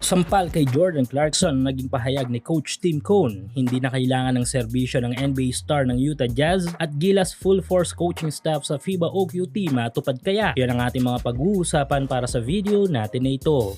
Sampal kay Jordan Clarkson naging pahayag ni Coach Tim Cone, hindi na kailangan ng serbisyo ng NBA star ng Utah Jazz at Gilas full force coaching staff sa FIBA OQT matupad kaya. Yan ang ating mga pag-uusapan para sa video natin na ito.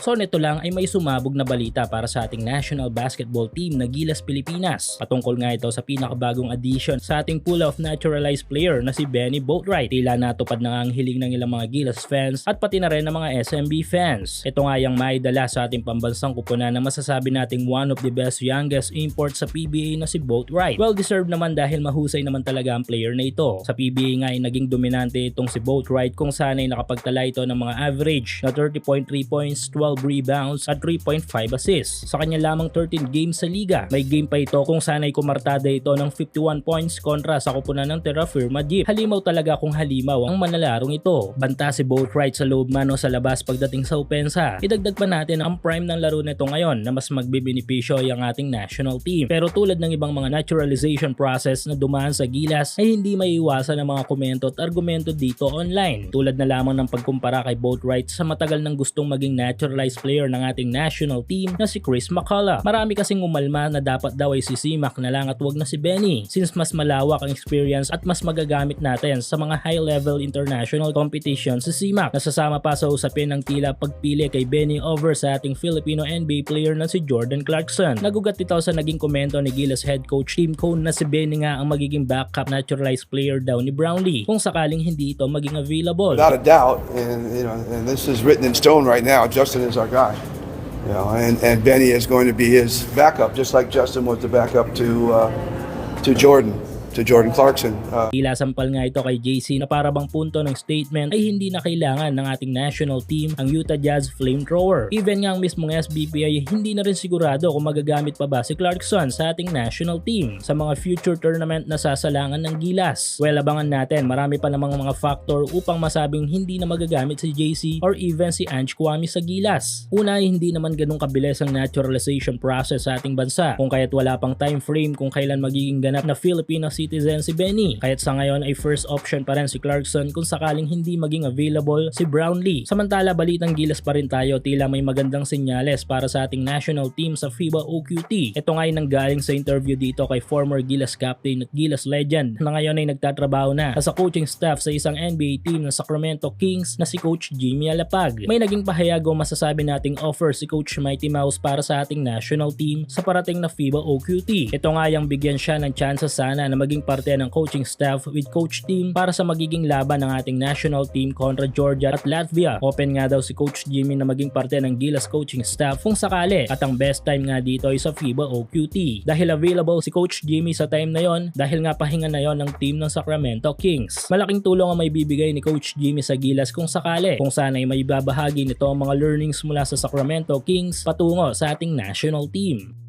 So nito lang ay may sumabog na balita para sa ating national basketball team na Gilas Pilipinas. Patungkol nga ito sa pinakabagong addition sa ating pool of naturalized player na si Benny Boatwright. Tila natupad na nga ang hiling ng ilang mga Gilas fans at pati na rin ng mga SMB fans. Ito nga yung maidala sa ating pambansang kupunan na masasabi nating one of the best youngest imports sa PBA na si Boatwright. Well deserved naman dahil mahusay naman talaga ang player na ito. Sa PBA nga ay naging dominante itong si Boatwright kung saan ay nakapagtala ito ng mga average na 30.3 points, 12 rebounds at 3.5 assists. Sa kanya lamang 13 games sa liga. May game pa ito kung saan ay kumartada ito ng 51 points kontra sa kupunan ng Terra Firma Jeep. Halimaw talaga kung halimaw ang manalarong ito. Banta si Boatwright sa loob man o sa labas pagdating sa opensa. Idagdag pa natin ang prime ng laro nito ngayon na mas magbibenepisyo ang ating national team. Pero tulad ng ibang mga naturalization process na dumaan sa gilas ay hindi maiiwasan ang mga komento at argumento dito online. Tulad na lamang ng pagkumpara kay Boatwright sa matagal nang gustong maging naturalized player ng ating national team na si Chris McCullough. Marami kasing umalma na dapat daw ay si Simak na lang at wag na si Benny since mas malawak ang experience at mas magagamit natin sa mga high-level international competition si Simak. Nasasama pa sa usapin ng tila pagpili kay Benny over sa ating Filipino NBA player na si Jordan Clarkson. Nagugat ito sa naging komento ni Gilas head coach Tim Cone na si Benny nga ang magiging backup naturalized player daw ni Brownlee kung sakaling hindi ito maging available. Without a doubt, and you know, and this is written in stone right now. Justin is our guy, you know, and, and Benny is going to be his backup, just like Justin was the backup to uh, to Jordan, to Jordan Clarkson. Uh, sampal nga ito kay JC na para bang punto ng statement ay hindi na kailangan ng ating national team ang Utah Jazz flamethrower. Even nga ang mismong SBP ay hindi na rin sigurado kung magagamit pa ba si Clarkson sa ating national team sa mga future tournament na sasalangan ng Gilas. Well, abangan natin, marami pa namang mga factor upang masabing hindi na magagamit si JC or even si Ange Kwame sa Gilas. Una ay hindi naman ganun kabilis ang naturalization process sa ating bansa kung kaya't wala pang time frame kung kailan magiging ganap na Filipino citizen si Benny. Kaya't sa ngayon ay first option pa rin si Clarkson kung sakaling hindi maging available si Brownlee. Samantala balitang gilas pa rin tayo tila may magandang senyales para sa ating national team sa FIBA OQT. Ito nga ay nanggaling sa interview dito kay former Gilas captain at Gilas legend na ngayon ay nagtatrabaho na sa coaching staff sa isang NBA team ng Sacramento Kings na si Coach Jimmy Alapag. May naging pahayag o masasabi nating offer si Coach Mighty Mouse para sa ating national team sa parating na FIBA OQT. Ito nga yung bigyan siya ng chance sana na maging parte ng coaching staff with coach team para sa magiging laban ng ating national team kontra Georgia at Latvia. Open nga daw si Coach Jimmy na maging parte ng Gilas coaching staff kung sakali at ang best time nga dito ay sa FIBA OQT. Dahil available si Coach Jimmy sa time na yon dahil nga pahinga na yon ng team ng Sacramento Kings. Malaking tulong ang may bibigay ni Coach Jimmy sa Gilas kung sakali kung sana ay may babahagi nito ang mga learnings mula sa Sacramento Kings patungo sa ating national team.